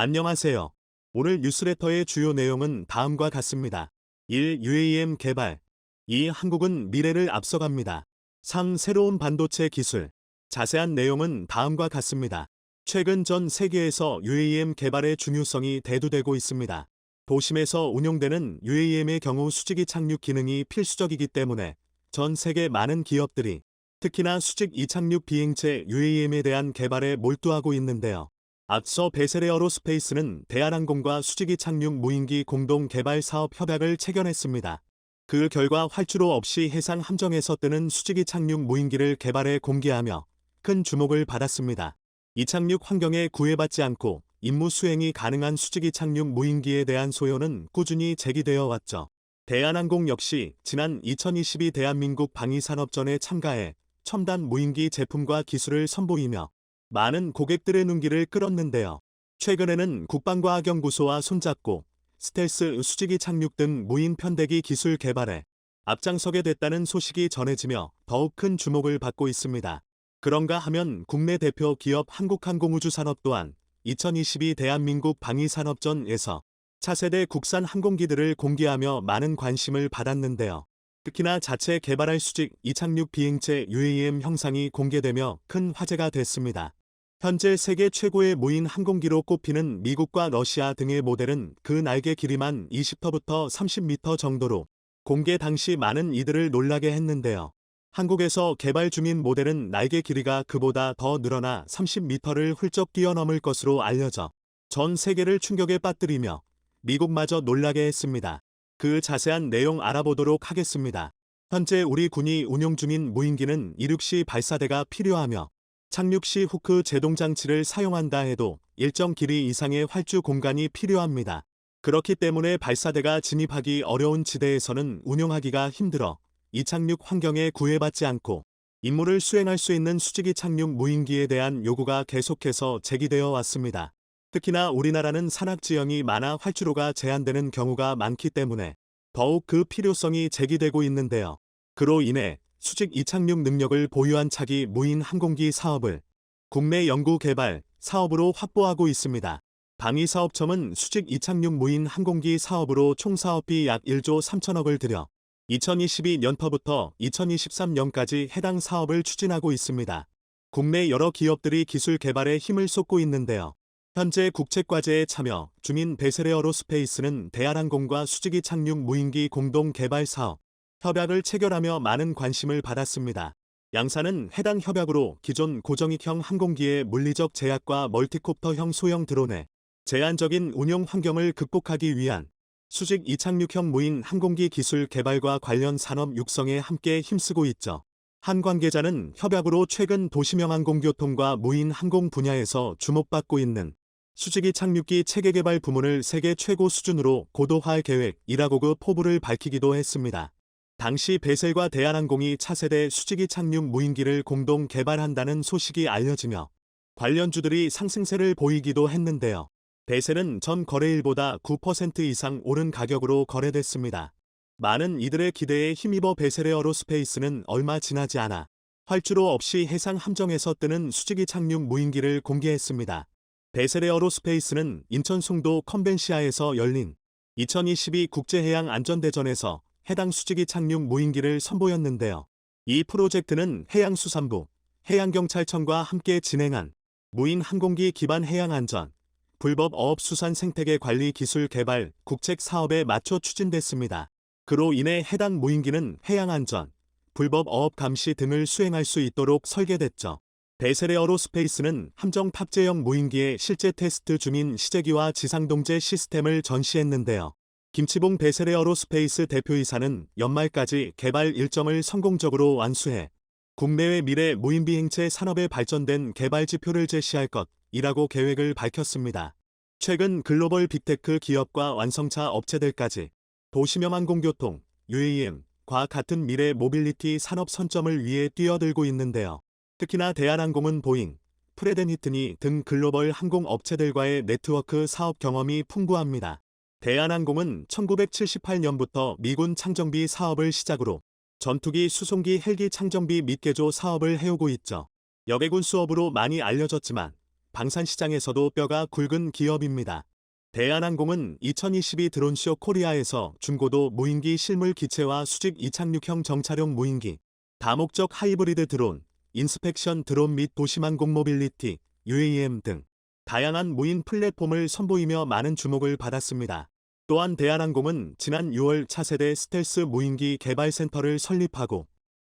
안녕하세요. 오늘 뉴스레터의 주요 내용은 다음과 같습니다. 1. UAM 개발 2. 한국은 미래를 앞서갑니다. 3. 새로운 반도체 기술 자세한 내용은 다음과 같습니다. 최근 전 세계에서 UAM 개발의 중요성이 대두되고 있습니다. 도심에서 운용되는 UAM의 경우 수직이 착륙 기능이 필수적이기 때문에 전 세계 많은 기업들이 특히나 수직 이착륙 비행체 UAM에 대한 개발에 몰두하고 있는데요. 앞서 베셀 에어로스페이스는 대한항공과 수직이 착륙 무인기 공동 개발 사업 협약을 체결했습니다. 그 결과 활주로 없이 해상 함정에서 뜨는 수직이 착륙 무인기를 개발해 공개하며 큰 주목을 받았습니다. 이착륙 환경에 구애받지 않고 임무 수행이 가능한 수직이 착륙 무인기에 대한 소요는 꾸준히 제기되어 왔죠. 대한항공 역시 지난 2022 대한민국 방위산업전에 참가해 첨단 무인기 제품과 기술을 선보이며 많은 고객들의 눈길을 끌었는데요. 최근에는 국방과학연구소와 손잡고 스텔스 수직이 착륙 등 무인 편대기 기술 개발에 앞장서게 됐다는 소식이 전해지며 더욱 큰 주목을 받고 있습니다. 그런가 하면 국내 대표 기업 한국항공우주산업 또한 2022 대한민국 방위산업전에서 차세대 국산 항공기들을 공개하며 많은 관심을 받았는데요. 특히나 자체 개발할 수직 이착륙 비행체 UAM 형상이 공개되며 큰 화제가 됐습니다. 현재 세계 최고의 무인 항공기로 꼽히는 미국과 러시아 등의 모델은 그 날개 길이만 20터부터 30m 정도로 공개 당시 많은 이들을 놀라게 했는데요. 한국에서 개발 중인 모델은 날개 길이가 그보다 더 늘어나 30m를 훌쩍 뛰어넘을 것으로 알려져 전 세계를 충격에 빠뜨리며 미국마저 놀라게 했습니다. 그 자세한 내용 알아보도록 하겠습니다. 현재 우리 군이 운용 중인 무인기는 이륙시 발사대가 필요하며 착륙 시 후크 제동 장치를 사용한다 해도 일정 길이 이상의 활주 공간이 필요합니다. 그렇기 때문에 발사대가 진입하기 어려운 지대에서는 운용하기가 힘들어 이착륙 환경에 구애받지 않고 임무를 수행할 수 있는 수직이 착륙 무인기에 대한 요구가 계속해서 제기되어 왔습니다. 특히나 우리나라는 산악 지형이 많아 활주로가 제한되는 경우가 많기 때문에 더욱 그 필요성이 제기되고 있는데요. 그로 인해 수직 이착륙 능력을 보유한 차기 무인 항공기 사업을 국내 연구 개발 사업으로 확보하고 있습니다. 방위사업청은 수직 이착륙 무인 항공기 사업으로 총 사업비 약 1조 3천억을 들여 2022년터부터 2023년까지 해당 사업을 추진하고 있습니다. 국내 여러 기업들이 기술 개발에 힘을 쏟고 있는데요. 현재 국책과제에 참여 중인 베셀에어로스페이스는 대한항공과 수직이 착륙 무인기 공동 개발 사업, 협약을 체결하며 많은 관심을 받았습니다. 양사는 해당 협약으로 기존 고정익형 항공기의 물리적 제약과 멀티콥터형 소형 드론의 제한적인 운용 환경을 극복하기 위한 수직 이착륙형 무인 항공기 기술 개발과 관련 산업 육성에 함께 힘쓰고 있죠. 한 관계자는 협약으로 최근 도시명 항공교통과 무인 항공 분야에서 주목받고 있는 수직이 착륙기 체계 개발 부문을 세계 최고 수준으로 고도화할 계획이라고 그 포부를 밝히기도 했습니다. 당시 베셀과 대한항공이 차세대 수직이 착륙 무인기를 공동 개발한다는 소식이 알려지며 관련주들이 상승세를 보이기도 했는데요. 베셀은 전 거래일보다 9% 이상 오른 가격으로 거래됐습니다. 많은 이들의 기대에 힘입어 베셀 에어로스페이스는 얼마 지나지 않아 활주로 없이 해상 함정에서 뜨는 수직이 착륙 무인기를 공개했습니다. 베셀 에어로스페이스는 인천 송도 컨벤시아에서 열린 2022 국제해양안전대전에서 해당 수직이 착륙 무인기를 선보였는데요. 이 프로젝트는 해양수산부, 해양경찰청과 함께 진행한 무인 항공기 기반 해양안전, 불법 어업 수산 생태계 관리 기술 개발 국책 사업에 맞춰 추진됐습니다. 그로 인해 해당 무인기는 해양 안전, 불법 어업 감시 등을 수행할 수 있도록 설계됐죠. 베셀 에어로 스페이스는 함정 탑재형 무인기의 실제 테스트 중인 시제기와 지상동제 시스템을 전시했는데요. 김치봉 베셀 에어로 스페이스 대표이사는 연말까지 개발 일정을 성공적으로 완수해 국내외 미래 무인 비행체 산업에 발전된 개발 지표를 제시할 것이라고 계획을 밝혔습니다. 최근 글로벌 빅테크 기업과 완성차 업체들까지 도시명 항공교통, UAM과 같은 미래 모빌리티 산업 선점을 위해 뛰어들고 있는데요. 특히나 대한항공은 보잉, 프레덴히트니 등 글로벌 항공 업체들과의 네트워크 사업 경험이 풍부합니다. 대한항공은 1978년부터 미군 창정비 사업을 시작으로 전투기 수송기 헬기 창정비 및 개조 사업을 해오고 있죠. 여객운 수업으로 많이 알려졌지만 방산 시장에서도 뼈가 굵은 기업입니다. 대한항공은 2022 드론쇼 코리아에서 중고도 무인기 실물 기체와 수직 이착륙형 정찰용 무인기, 다목적 하이브리드 드론, 인스펙션 드론 및 도시망공 모빌리티, UAM 등 다양한 무인 플랫폼을 선보이며 많은 주목을 받았습니다. 또한 대한항공은 지난 6월 차세대 스텔스 무인기 개발 센터를 설립하고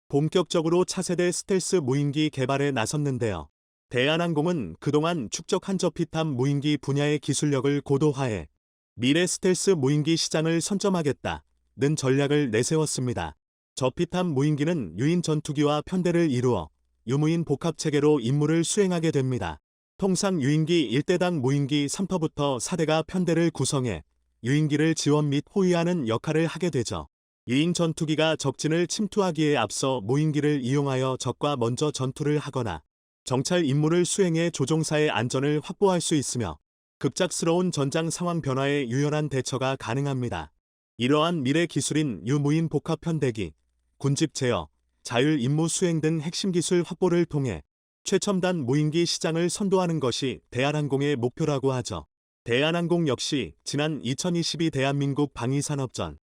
본격적으로 차세대 스텔스 무인기 개발에 나섰는데요. 대한항공은 그동안 축적한 저피탐 무인기 분야의 기술력을 고도화해 미래 스텔스 무인기 시장을 선점하겠다는 전략을 내세웠습니다. 저피탐 무인기는 유인 전투기와 편대를 이루어 유무인 복합 체계로 임무를 수행하게 됩니다. 통상 유인기 1대당 무인기 3터부터 4대가 편대를 구성해 유인기를 지원 및 호위하는 역할을 하게 되죠. 유인 전투기가 적진을 침투하기에 앞서 무인기를 이용하여 적과 먼저 전투를 하거나 정찰 임무를 수행해 조종사의 안전을 확보할 수 있으며 급작스러운 전장 상황 변화에 유연한 대처가 가능합니다. 이러한 미래 기술인 유무인 복합 편대기, 군집 제어, 자율 임무 수행 등 핵심 기술 확보를 통해 최첨단 무인기 시장을 선도하는 것이 대한항공의 목표라고 하죠. 대한항공 역시 지난 2022 대한민국 방위산업전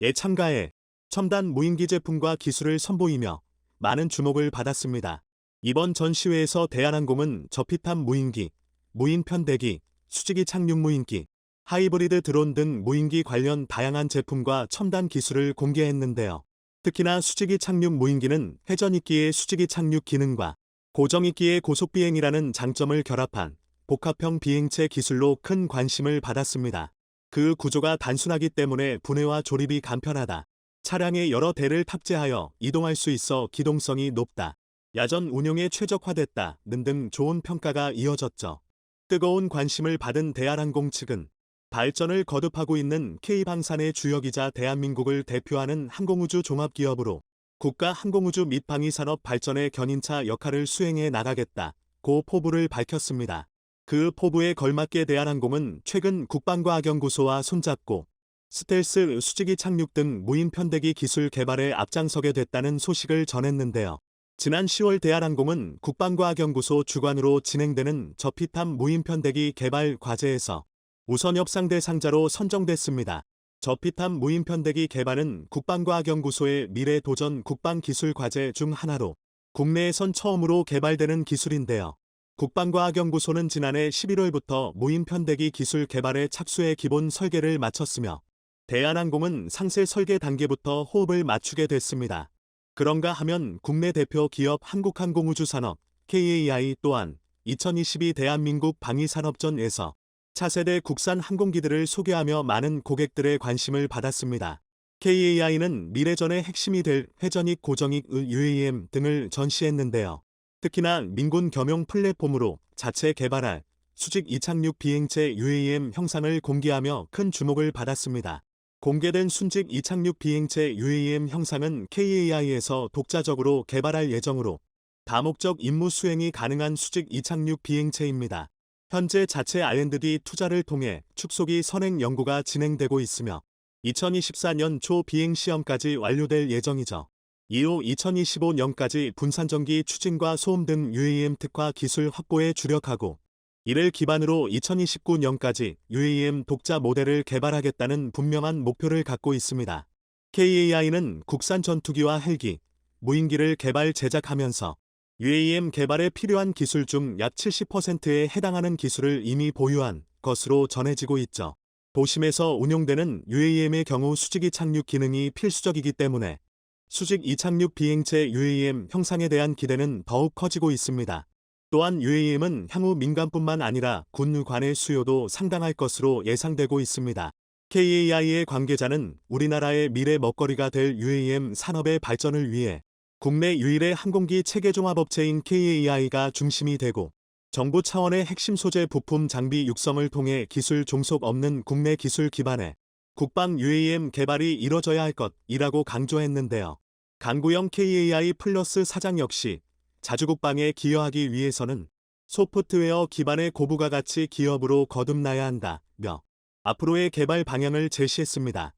에 참가해 첨단 무인기 제품과 기술을 선보이며 많은 주목을 받았습니다. 이번 전시회에서 대한항공은 저피탐 무인기, 무인 편대기, 수직이 착륙 무인기, 하이브리드 드론 등 무인기 관련 다양한 제품과 첨단 기술을 공개했는데요. 특히나 수직이 착륙 무인기는 회전익기의 수직이 착륙 기능과 고정익기의 고속비행이라는 장점을 결합한 복합형 비행체 기술로 큰 관심을 받았습니다. 그 구조가 단순하기 때문에 분해와 조립이 간편하다. 차량에 여러 대를 탑재하여 이동할 수 있어 기동성이 높다. 야전 운용에 최적화됐다는 등 좋은 평가가 이어졌죠. 뜨거운 관심을 받은 대한항공 측은 발전을 거듭하고 있는 K방산의 주역이자 대한민국을 대표하는 항공우주 종합기업으로 국가 항공우주 및 방위산업 발전의 견인차 역할을 수행해 나가겠다 고 포부를 밝혔습니다. 그 포부에 걸맞게 대한항공은 최근 국방과학연구소와 손잡고 스텔스 수직이 착륙 등 무인 편대기 기술 개발에 앞장서게 됐다는 소식을 전했는데요. 지난 10월 대한항공은 국방과학연구소 주관으로 진행되는 저피탐 무인 편대기 개발 과제에서 우선 협상 대상자로 선정됐습니다. 저피탐 무인편대기 개발은 국방과학연구소의 미래 도전 국방기술 과제 중 하나로 국내에선 처음으로 개발되는 기술인데요. 국방과학연구소는 지난해 11월부터 무인편대기 기술 개발에 착수해 기본 설계를 마쳤으며 대한항공은 상세 설계 단계부터 호흡을 맞추게 됐습니다. 그런가 하면 국내 대표 기업 한국항공우주산업 KAI 또한 2022 대한민국 방위산업전에서 차세대 국산 항공기들을 소개하며 많은 고객들의 관심을 받았습니다. KAI는 미래전의 핵심이 될 회전익 고정익 UAM 등을 전시했는데요. 특히나 민군 겸용 플랫폼으로 자체 개발할 수직 이착륙 비행체 UAM 형상을 공개하며 큰 주목을 받았습니다. 공개된 순직 이착륙 비행체 UAM 형상은 KAI에서 독자적으로 개발할 예정으로 다목적 임무 수행이 가능한 수직 이착륙 비행체입니다. 현재 자체 R&D 투자를 통해 축소기 선행 연구가 진행되고 있으며 2024년 초 비행 시험까지 완료될 예정이죠. 이후 2025년까지 분산전기 추진과 소음 등 UAM 특화 기술 확보에 주력하고 이를 기반으로 2029년까지 UAM 독자 모델을 개발하겠다는 분명한 목표를 갖고 있습니다. KAI는 국산 전투기와 헬기, 무인기를 개발 제작하면서 UAM 개발에 필요한 기술 중 약 70%에 해당하는 기술을 이미 보유한 것으로 전해지고 있죠. 도심에서 운용되는 UAM의 경우 수직이 착륙 기능이 필수적이기 때문에 수직 이착륙 비행체 UAM 형상에 대한 기대는 더욱 커지고 있습니다. 또한 UAM은 향후 민간뿐만 아니라 군관의 수요도 상당할 것으로 예상되고 있습니다. KAI의 관계자는 우리나라의 미래 먹거리가 될 UAM 산업의 발전을 위해 국내 유일의 항공기 체계종합업체인 KAI가 중심이 되고 정부 차원의 핵심 소재 부품 장비 육성을 통해 기술 종속 없는 국내 기술 기반의 국방 UAM 개발이 이뤄져야 할 것이라고 강조했는데요. 강구영 KAI 플러스 사장 역시 자주국방에 기여하기 위해서는 소프트웨어 기반의 고부가 가치 기업으로 거듭나야 한다며 앞으로의 개발 방향을 제시했습니다.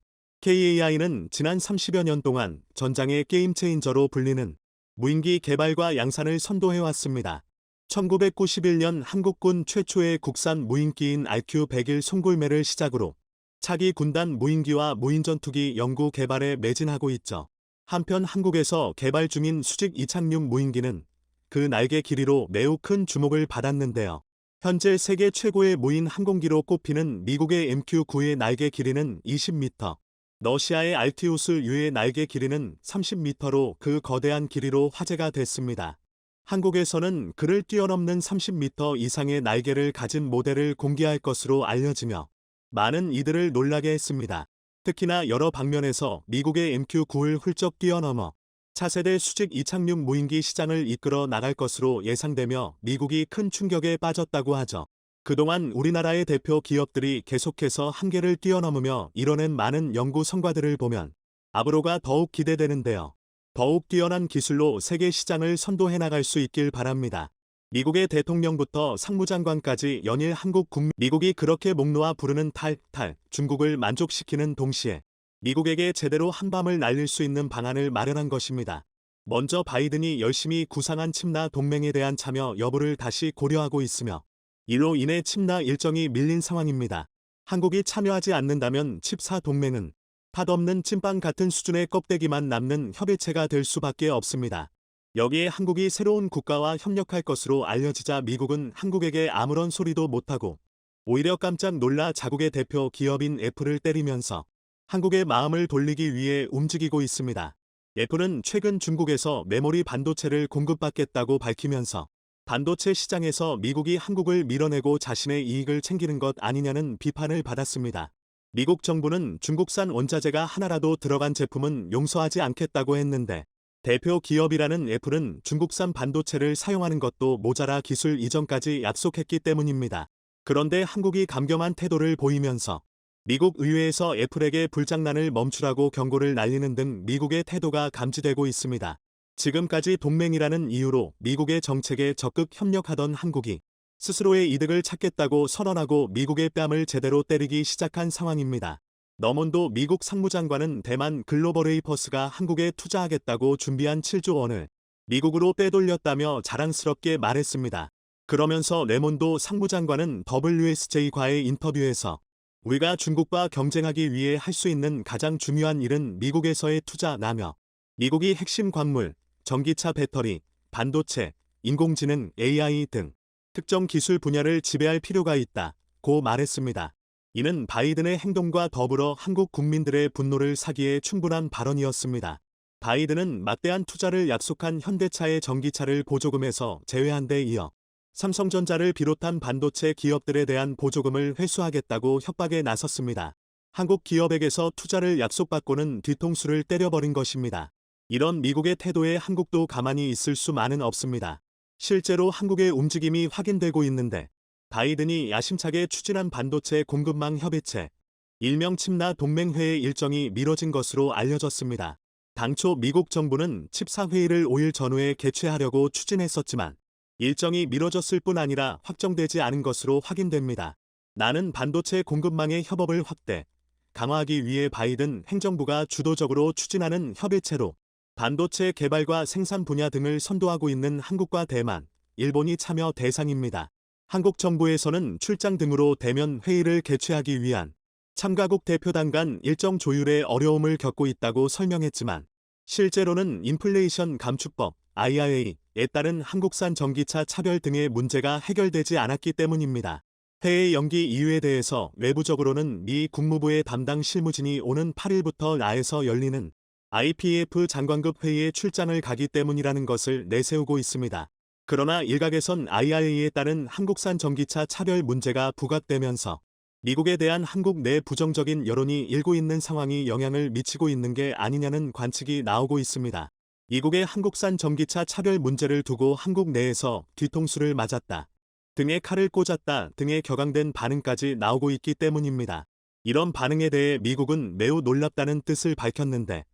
KAI는 지난 30여 년 동안 전장의 게임 체인저로 불리는 무인기 개발과 양산을 선도해왔습니다. 1991년 한국군 최초의 국산 무인기인 RQ-101 송골매를 시작으로 차기 군단 무인기와 무인전투기 연구 개발에 매진하고 있죠. 한편 한국에서 개발 중인 수직 이착륙 무인기는 그 날개 길이로 매우 큰 주목을 받았는데요. 현재 세계 최고의 무인 항공기로 꼽히는 미국의 MQ-9의 날개 길이는 20m, 러시아의 알티우스 U의 날개 길이는 30m로 그 거대한 길이로 화제가 됐습니다. 한국에서는 그를 뛰어넘는 30m 이상의 날개를 가진 모델을 공개할 것으로 알려지며 많은 이들을 놀라게 했습니다. 특히나 여러 방면에서 미국의 MQ-9를 훌쩍 뛰어넘어 차세대 수직 이착륙 무인기 시장을 이끌어 나갈 것으로 예상되며 미국이 큰 충격에 빠졌다고 하죠. 그동안 우리나라의 대표 기업들이 계속해서 한계를 뛰어넘으며 이뤄낸 많은 연구 성과들을 보면 앞으로가 더욱 기대되는데요. 더욱 뛰어난 기술로 세계 시장을 선도해 나갈 수 있길 바랍니다. 미국의 대통령부터 상무장관까지 연일 한국 국민 미국이 그렇게 목 놓아 부르는 탈탈 중국을 만족시키는 동시에 미국에게 제대로 한밤을 날릴 수 있는 방안을 마련한 것입니다. 먼저 바이든이 열심히 구상한 침나 동맹에 대한 참여 여부를 다시 고려하고 있으며 이로 인해 침나 일정이 밀린 상황입니다. 한국이 참여하지 않는다면 칩사 동맹은 팥없는 찐빵 같은 수준의 껍데기만 남는 협의체가 될 수밖에 없습니다. 여기에 한국이 새로운 국가와 협력할 것으로 알려지자 미국은 한국에게 아무런 소리도 못하고 오히려 깜짝 놀라 자국의 대표 기업인 애플을 때리면서 한국의 마음을 돌리기 위해 움직이고 있습니다. 애플은 최근 중국에서 메모리 반도체를 공급받겠다고 밝히면서 반도체 시장에서 미국이 한국을 밀어내고 자신의 이익을 챙기는 것 아니냐는 비판을 받았습니다. 미국 정부는 중국산 원자재가 하나라도 들어간 제품은 용서하지 않겠다고 했는데 대표 기업이라는 애플은 중국산 반도체를 사용하는 것도 모자라 기술 이전까지 약속했기 때문입니다. 그런데 한국이 감경한 태도를 보이면서 미국 의회에서 애플에게 불장난을 멈추라고 경고를 날리는 등 미국의 태도가 감지되고 있습니다. 지금까지 동맹이라는 이유로 미국의 정책에 적극 협력하던 한국이 스스로의 이득을 찾겠다고 선언하고 미국의 뺨을 제대로 때리기 시작한 상황입니다. 너문도 미국 상무장관은 대만 글로벌웨이퍼스가 한국에 투자하겠다고 준비한 7조 원을 미국으로 빼돌렸다며 자랑스럽게 말했습니다. 그러면서 레몬도 상무장관은 WSJ과의 인터뷰에서 우리가 중국과 경쟁하기 위해 할 수 있는 가장 중요한 일은 미국에서의 투자라며 미국이 핵심 광물, 전기차 배터리, 반도체, 인공지능, AI 등 특정 기술 분야를 지배할 필요가 있다. 고 말했습니다. 이는 바이든의 행동과 더불어 한국 국민들의 분노를 사기에 충분한 발언이었습니다. 바이든은 막대한 투자를 약속한 현대차의 전기차를 보조금에서 제외한 데 이어 삼성전자를 비롯한 반도체 기업들에 대한 보조금을 회수하겠다고 협박에 나섰습니다. 한국 기업에게서 투자를 약속받고는 뒤통수를 때려버린 것입니다. 이런 미국의 태도에 한국도 가만히 있을 수만은 없습니다. 실제로 한국의 움직임이 확인되고 있는데 바이든이 야심차게 추진한 반도체 공급망 협의체, 일명 침나 동맹회의 일정이 미뤄진 것으로 알려졌습니다. 당초 미국 정부는 칩사 회의를 5일 전후에 개최하려고 추진했었지만 일정이 미뤄졌을 뿐 아니라 확정되지 않은 것으로 확인됩니다. 나는 반도체 공급망의 협업을 확대, 강화하기 위해 바이든 행정부가 주도적으로 추진하는 협의체로 반도체 개발과 생산 분야 등을 선도하고 있는 한국과 대만, 일본이 참여 대상입니다. 한국 정부에서는 출장 등으로 대면 회의를 개최하기 위한 참가국 대표단 간 일정 조율에 어려움을 겪고 있다고 설명했지만 실제로는 인플레이션 감축법 IRA에 따른 한국산 전기차 차별 등의 문제가 해결되지 않았기 때문입니다. 회의 연기 이유에 대해서 외부적으로는 미 국무부의 담당 실무진이 오는 8일부터 라에서 열리는 IPF 장관급 회의에 출장을 가기 때문이라는 것을 내세우고 있습니다. 그러나 일각에선 IRA에 따른 한국산 전기차 차별 문제가 부각되면서 미국에 대한 한국 내 부정적인 여론이 일고 있는 상황이 영향을 미치고 있는 게 아니냐는 관측이 나오고 있습니다. 미국의 한국산 전기차 차별 문제를 두고 한국 내에서 뒤통수를 맞았다. 등에 칼을 꽂았다 등의 격앙된 반응까지 나오고 있기 때문입니다. 이런 반응에 대해 미국은 매우 놀랍다는 뜻을 밝혔는데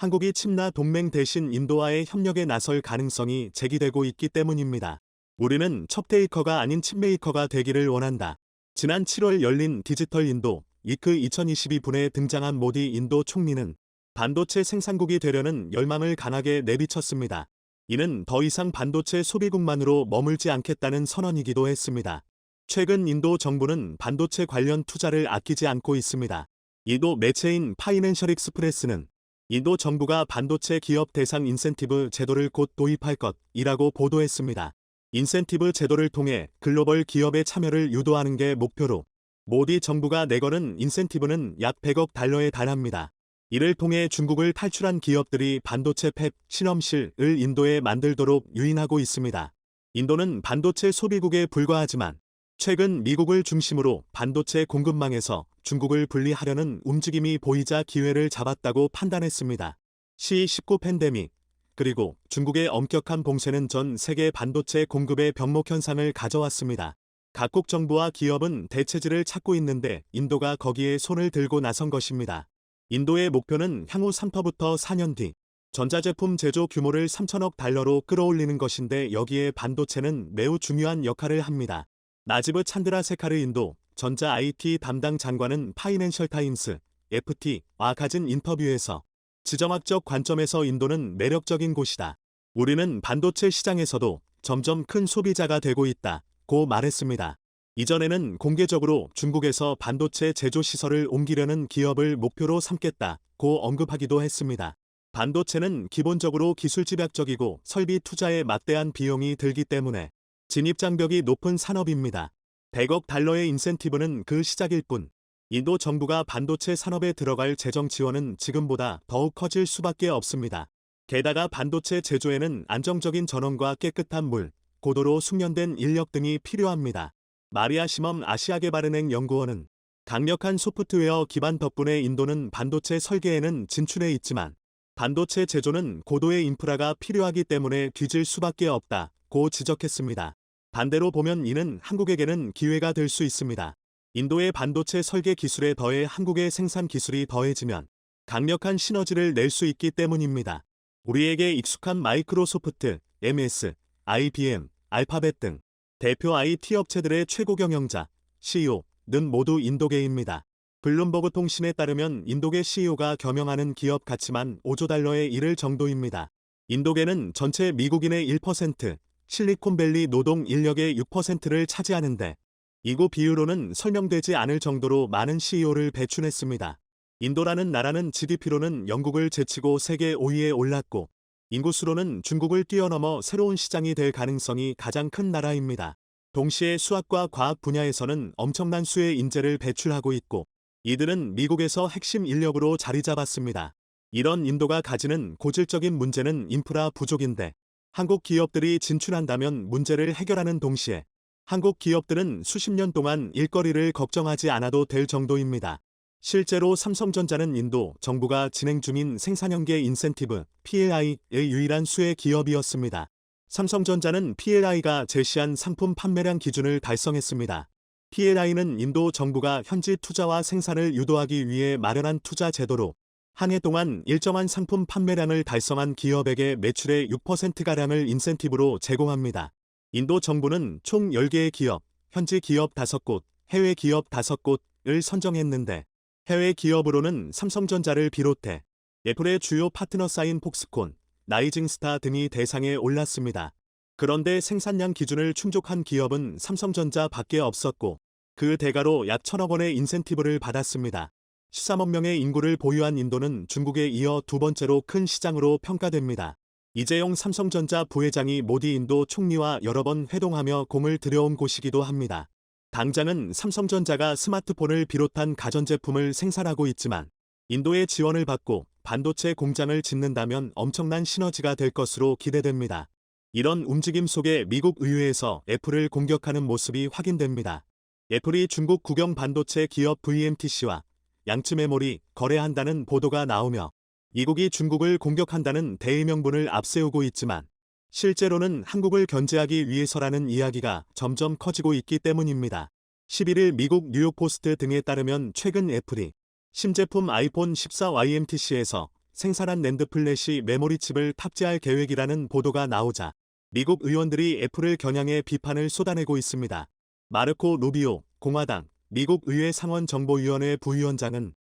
한국이 침나 동맹 대신 인도와의 협력에 나설 가능성이 제기되고 있기 때문입니다. 우리는 첩테이커가 아닌 칩메이커가 되기를 원한다. 지난 7월 열린 디지털 인도 이크 2022분에 등장한 모디 인도 총리는 반도체 생산국이 되려는 열망을 강하게 내비쳤습니다. 이는 더 이상 반도체 소비국만으로 머물지 않겠다는 선언이기도 했습니다. 최근 인도 정부는 반도체 관련 투자를 아끼지 않고 있습니다. 인도 매체인 파이낸셜 익스프레스는 인도 정부가 반도체 기업 대상 인센티브 제도를 곧 도입할 것이라고 보도했습니다. 인센티브 제도를 통해 글로벌 기업의 참여를 유도하는 게 목표로 모디 정부가 내거는 인센티브는 약 100억 달러에 달합니다. 이를 통해 중국을 탈출한 기업들이 반도체 팹 실험실을 인도에 만들도록 유인하고 있습니다. 인도는 반도체 소비국에 불과하지만 최근 미국을 중심으로 반도체 공급망에서 중국을 분리하려는 움직임이 보이자 기회를 잡았다고 판단했습니다. C19 팬데믹 그리고 중국의 엄격한 봉쇄는 전 세계 반도체 공급의 병목 현상을 가져왔습니다. 각국 정부와 기업은 대체지를 찾고 있는데 인도가 거기에 손을 들고 나선 것입니다. 인도의 목표는 향후 3터부터 4년 뒤 전자제품 제조 규모를 3천억 달러로 끌어올리는 것인데 여기에 반도체는 매우 중요한 역할을 합니다. 나지브 찬드라 세카르 인도 전자 IT 담당 장관은 파이낸셜 타임스 FT와 가진 인터뷰에서 지정학적 관점에서 인도는 매력적인 곳이다. 우리는 반도체 시장에서도 점점 큰 소비자가 되고 있다. 고 말했습니다. 이전에는 공개적으로 중국에서 반도체 제조 시설을 옮기려는 기업을 목표로 삼겠다 고 언급하기도 했습니다. 반도체는 기본적으로 기술 집약적이고 설비 투자에 막대한 비용이 들기 때문에 진입 장벽이 높은 산업입니다. 100억 달러의 인센티브는 그 시작일 뿐 인도 정부가 반도체 산업에 들어갈 재정 지원은 지금보다 더욱 커질 수밖에 없습니다. 게다가 반도체 제조에는 안정적인 전원과 깨끗한 물, 고도로 숙련된 인력 등이 필요합니다. 마리아 시멈 아시아개발은행 연구원은 강력한 소프트웨어 기반 덕분에 인도는 반도체 설계에는 진출해 있지만 반도체 제조는 고도의 인프라가 필요하기 때문에 뒤질 수밖에 없다고 지적했습니다. 반대로 보면 이는 한국에게는 기회가 될 수 있습니다. 인도의 반도체 설계 기술에 더해 한국의 생산 기술이 더해지면 강력한 시너지를 낼 수 있기 때문입니다. 우리에게 익숙한 마이크로소프트, MS, IBM, 알파벳 등 대표 IT 업체들의 최고 경영자, CEO는 모두 인도계입니다. 블룸버그 통신에 따르면 인도계 CEO가 겸용하는 기업 가치만 5조 달러에 이를 정도입니다. 인도계는 전체 미국인의 1%, 실리콘밸리 노동 인력의 6%를 차지하는데 이고 비율로는 설명되지 않을 정도로 많은 CEO를 배출했습니다. 인도라는 나라는 GDP로는 영국을 제치고 세계 5위에 올랐고 인구수로는 중국을 뛰어넘어 새로운 시장이 될 가능성이 가장 큰 나라입니다. 동시에 수학과 과학 분야에서는 엄청난 수의 인재를 배출하고 있고 이들은 미국에서 핵심 인력으로 자리 잡았습니다. 이런 인도가 가지는 고질적인 문제는 인프라 부족인데 한국 기업들이 진출한다면 문제를 해결하는 동시에 한국 기업들은 수십 년 동안 일거리를 걱정하지 않아도 될 정도입니다. 실제로 삼성전자는 인도 정부가 진행 중인 생산연계 인센티브 PLI의 유일한 수혜 기업이었습니다. 삼성전자는 PLI가 제시한 상품 판매량 기준을 달성했습니다. PLI는 인도 정부가 현지 투자와 생산을 유도하기 위해 마련한 투자 제도로 한 해 동안 일정한 상품 판매량을 달성한 기업에게 매출의 6%가량을 인센티브로 제공합니다. 인도 정부는 총 10개의 기업, 현지 기업 5곳, 해외 기업 5곳을 선정했는데 해외 기업으로는 삼성전자를 비롯해 애플의 주요 파트너 사인 폭스콘, 나이징스타 등이 대상에 올랐습니다. 그런데 생산량 기준을 충족한 기업은 삼성전자 밖에 없었고 그 대가로 약 천억 원의 인센티브를 받았습니다. 13억 명의 인구를 보유한 인도는 중국에 이어 두 번째로 큰 시장으로 평가됩니다. 이재용 삼성전자 부회장이 모디 인도 총리와 여러 번 회동하며 공을 들여온 곳이기도 합니다. 당장은 삼성전자가 스마트폰을 비롯한 가전제품을 생산하고 있지만 인도의 지원을 받고 반도체 공장을 짓는다면 엄청난 시너지가 될 것으로 기대됩니다. 이런 움직임 속에 미국 의회에서 애플을 공격하는 모습이 확인됩니다. 애플이 중국 국영 반도체 기업 VMTC와 양쯔 메모리 거래한다는 보도가 나오며 이국이 중국을 공격한다는 대의명분을 앞세우고 있지만 실제로는 한국을 견제하기 위해서라는 이야기가 점점 커지고 있기 때문입니다. 11일 미국 뉴욕포스트 등에 따르면 최근 애플이 신제품 아이폰 14 YMTC에서 생산한 낸드 플래시 메모리 칩을 탑재할 계획이라는 보도가 나오자 미국 의원들이 애플을 겨냥해 비판을 쏟아내고 있습니다. 마르코 루비오 공화당 미국 의회 상원 정보위원회 부위원장은